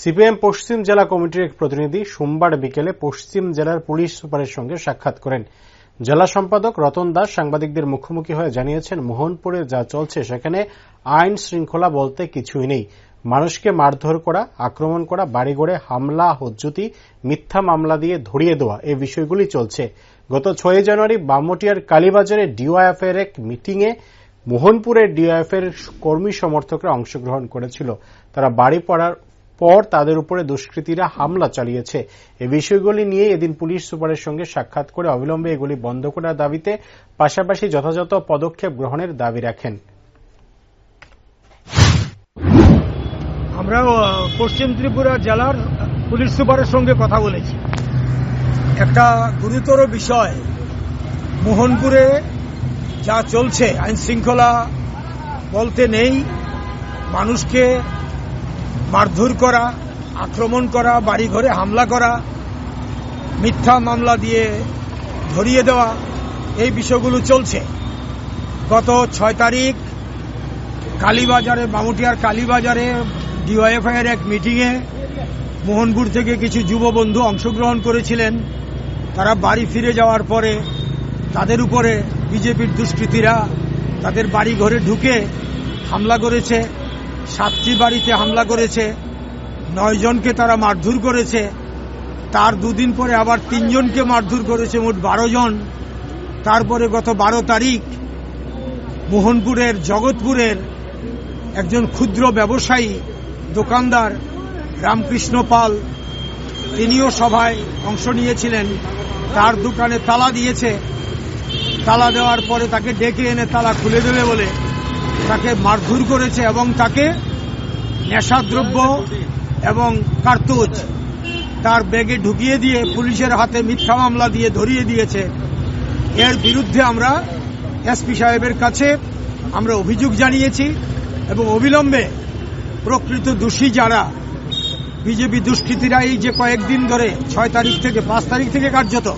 CPM পশ্চিম জেলা কমিটির এক প্রতিনিধি সোমবার বিকেলে পশ্চিম জেলার পুলিশ সুপারের সঙ্গে সাক্ষাৎ করেন। জেলা সম্পাদক রতন দাস সাংবাদিকদের মুখোমুখি হয়ে জানিয়েছেন, মোহনপুরে যা চলছে সেখানে আইন শৃঙ্খলা বলতে কিছুই নেই। মানুষকে মারধর করা, আক্রমণ করা, বাড়িঘরে হামলা, হজ্জুতি, মিথ্যা মামলা দিয়ে ধরিয়ে দেওয়া এই বিষয়গুলি চলছে। গত ছয় জানুয়ারি বামটিয়ার কালীবাজারে ডিওয়াইএফ এর এক মিটিংয়ে মোহনপুরের ডিওএফ এর কর্মী সমর্থকরা অংশগ্রহণ করেছিল। তারা বাড়ি পড়ার পর তাদের উপরে দুষ্কৃতীরা হামলা চালিয়েছে। এই বিষয়গুলি নিয়ে এদিন পুলিশ সুপারের সঙ্গে সাক্ষাৎ করে অবিলম্বে এগুলি বন্ধ করার দাবিতে পাশাপাশি যথাযথ পদক্ষেপ গ্রহণের দাবি রাখেন। আমরা পশ্চিম ত্রিপুরা জেলার পুলিশ সুপারের সঙ্গে কথা বলেছি। একটা গুরুতর বিষয়, মোহনপুরে যা চলছে আইন শৃঙ্খলা বলতে নেই। মানুষকে মারধর করা, আক্রমণ করা, বাড়িঘরে হামলা করা, মিথ্যা মামলা দিয়ে ধরিয়ে দেওয়া, এই বিষয়গুলো চলছে। গত ছয় তারিখ কালীবাজারে, বামুটিয়ার কালীবাজারে ডিওএফআই এর এক মিটিংয়ে মোহনপুর থেকে কিছু যুব বন্ধু অংশগ্রহণ করেছিলেন। তারা বাড়ি ফিরে যাওয়ার পরে তাদের উপরে বিজেপির দুষ্কৃতীরা তাদের বাড়ি ঘরে ঢুকে হামলা করেছে। সাতটি বাড়িতে হামলা করেছে, নয় জনকে তারা মারধর করেছে, তার দুদিন পরে আবার তিনজনকে মারধর করেছে মোট বারো জন। তারপরে গত বারো তারিখ মোহনপুরের, জগৎপুরের একজন ক্ষুদ্র ব্যবসায়ী, দোকানদার রামকৃষ্ণ পাল, তিনিও সভায় অংশ নিয়েছিলেন। তার দোকানে তালা দিয়েছে। তালা দেওয়ার পরে তাকে ডেকে এনে তালা খুলে দেবে বলে তাকে মারধর করেছে এবং তাকে নেশাদ্রব্য এবং কার্তুজ তার ব্যাগে ঢুকিয়ে দিয়ে পুলিশের হাতে মিথ্যা মামলা দিয়ে ধরিয়ে দিয়েছে। এর বিরুদ্ধে আমরা এসপি সাহেবের কাছে আমরা অভিযোগ জানিয়েছি এবং অবিলম্বে প্রকৃত দোষী যারা বিজেপি দুষ্কৃতীরা এই যে কয়েকদিন ধরে ছয় তারিখ থেকে পাঁচ তারিখ থেকে কার্যত,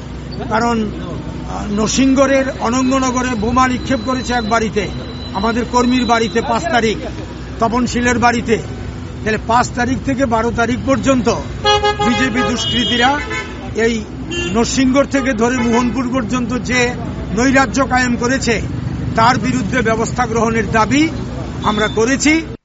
কারণ নরসিংগড়ের অনঙ্গনগরে বোমা নিক্ষেপ করেছে এক বাড়িতে। আমাদের কর্মীর বাড়িতে পাঁচ তারিখ, তপনশীলের বাড়িতে। তাহলে পাঁচ তারিখ থেকে বারো তারিখ পর্যন্ত বিজেপি দুষ্কৃতীরা এই নরসিংগড় থেকে ধরে মোহনপুর পর্যন্ত যে নৈরাজ্য কায়েম করেছে, তার বিরুদ্ধে ব্যবস্থা গ্রহণের দাবি আমরা করেছি।